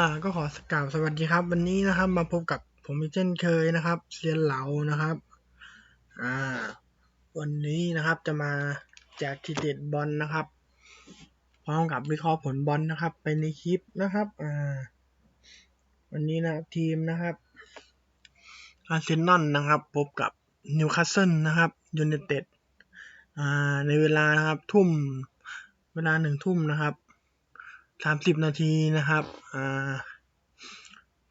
อ่าก็ขอกล่าวสวัสดีครับ วันนี้นะครับ มาพบกับผมอีกเช่นเคยนะครับเซียนเหลานะครับ อ่า วันนี้นะครับจะมาแจกทีเด็ดบอลนะครับพร้อมกับวิเคราะห์ผลบอลนะครับ ไปในคลิปนะครับ อ่า วันนี้นะทีมนะครับอาร์เซนอลนะครับ พบกับนิวคาสเซิลนะครับยูไนเต็ดอ่าในเวลานะครับทุ่มเวลาหนึ่งทุ่มนะครับ สามสิบนาทีนะครับ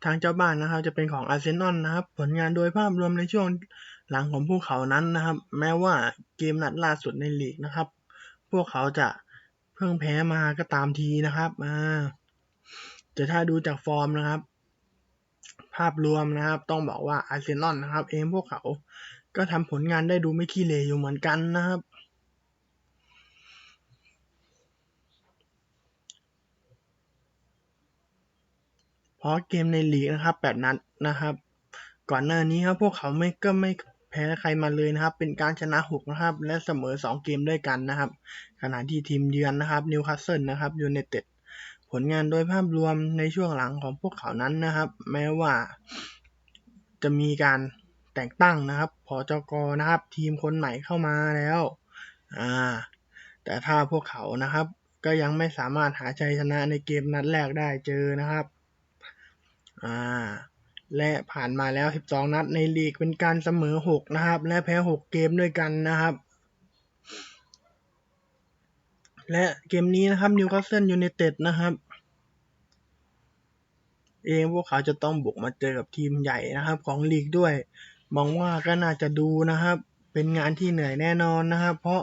ทางเจ้าบ้านนะครับ จะเป็นของอาร์เซนอลนะครับ ผลงานโดยภาพรวมในช่วงหลังของพวกเขานั้นนะครับ แม้ว่าเกมนัดล่าสุดในลีกนะครับ พวกเขาจะเพิ่งแพ้มาก็ตามทีนะครับอ่าแต่ถ้าดูจากฟอร์มนะครับ ภาพรวมนะครับ ต้องบอกว่าอาร์เซนอลนะครับ เองพวกเขาก็ทำผลงานได้ดูไม่ขี้เหร่อยู่เหมือนกันนะครับ ราะเกมในลีกนะครับแปดนัดนะครับ ก่อนหน้านี้ครับพวกเขาไม่ก็ไม่แพ้ใครมาเลยนะครับ เป็นการชนะหกนะครับ และเสมอสองเกมด้วยกันนะครับ ขณะที่ทีมเยือนนะครับนิวคาสเซิลนะครับยูไนเต็ดผลงานโดยภาพรวมในช่วงหลังของพวกเขานั้นนะครับ แม้ว่าจะมีการแต่งตั้งนะครับพอจกนะครับ ทีมคนใหม่เข้ามาแล้วอ่าแต่ถ้าพวกเขานะครับ ก็ยังไม่สามารถหาชัยชนะในเกมนัดแรกได้เจอนะครับ อ่าและผ่านมาแล้ว 12 นัดในลีกเป็นการเสมอ 6 นะครับ และแพ้ 6 เกมด้วยกันนะครับ และเกมนี้นะครับนิวคาสเซิลยูไนเต็ดนะครับ เองพวกเขาจะต้องบุกมาเจอกับทีมใหญ่นะครับของลีกด้วย มองว่าก็น่าจะดูนะครับ เป็นงานที่เหนื่อยแน่นอนนะครับ เพราะ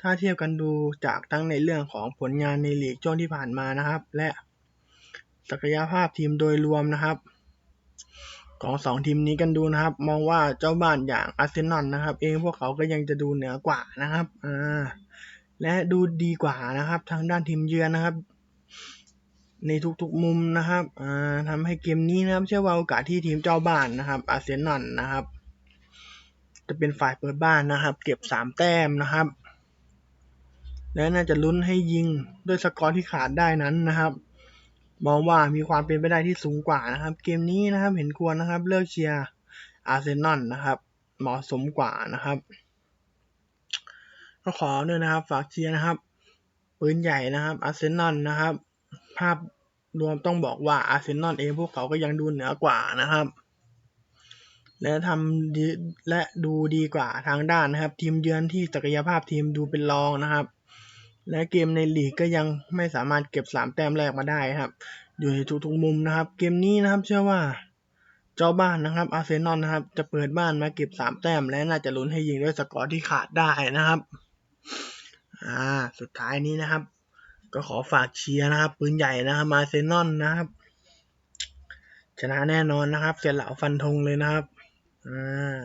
ถ้าเทียบกันดูจากทั้งในเรื่องของผลงานในลีกช่วงที่ผ่านมานะครับ และ ศักยภาพทีมโดยรวมนะครับ ของสองทีมนี้กันดูนะครับ มองว่าเจ้าบ้านอย่างอาร์เซนอลนะครับ เองพวกเขาก็ยังจะดูเหนือกว่านะครับอ่าและดูดีกว่านะครับ ทางด้านทีมเยือนนะครับ ในทุกๆมุมนะครับอ่าทำให้เกมนี้นะครับเชื่อว่าโอกาสที่ทีมเจ้าบ้านนะครับอาร์เซนอลนะครับ จะเป็นฝ่ายเปิดบ้านนะครับ เก็บสามแต้มนะครับและน่าจะลุ้นให้ยิงด้วยสกอร์ที่ขาดได้นั้นนะครับ มองว่ามีความเป็นไปได้ที่สูงกว่านะครับ เกมนี้นะครับเห็นควรนะครับ เลือกเชียร์อาร์เซนอลนะครับ เหมาะสมกว่านะครับ ก็ขอด้วยนะครับ ฝากเชียร์นะครับปืนใหญ่นะครับอาร์เซนอลนะครับ ภาพรวมต้องบอกว่าอาร์เซนอลเองพวกเขาก็ยังดูเหนือกว่านะครับ และทำและดูดีกว่าทางด้านนะครับ ทีมเยือนที่ศักยภาพทีมดูเป็นรองนะครับ และเกมในลีกก็ยังไม่สามารถเก็บสามแต้มแรกมาได้ครับ อยู่ในทุกๆมุมนะครับ เกมนี้นะครับเชื่อว่าเจ้าบ้านนะครับอาร์เซนอลนะครับ จะเปิดบ้านมาเก็บสามแต้ม และน่าจะลุ้นให้ยิงด้วยสกอร์ที่ขาดได้นะครับ อ่า สุดท้ายนี้นะครับ ก็ขอฝากเชียร์นะครับ ปืนใหญ่นะครับอาร์เซนอลนะครับ ชนะแน่นอนนะครับ เสียเหล่าฟันธงเลยนะครับ อ่า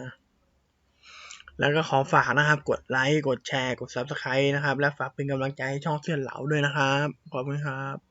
แล้วก็ขอฝากนะครับ กดไลค์ กดแชร์ กด Subscribe นะครับ และฝากเป็นกำลังใจให้ช่องเสียนเหลาด้วยนะครับ ขอบคุณครับ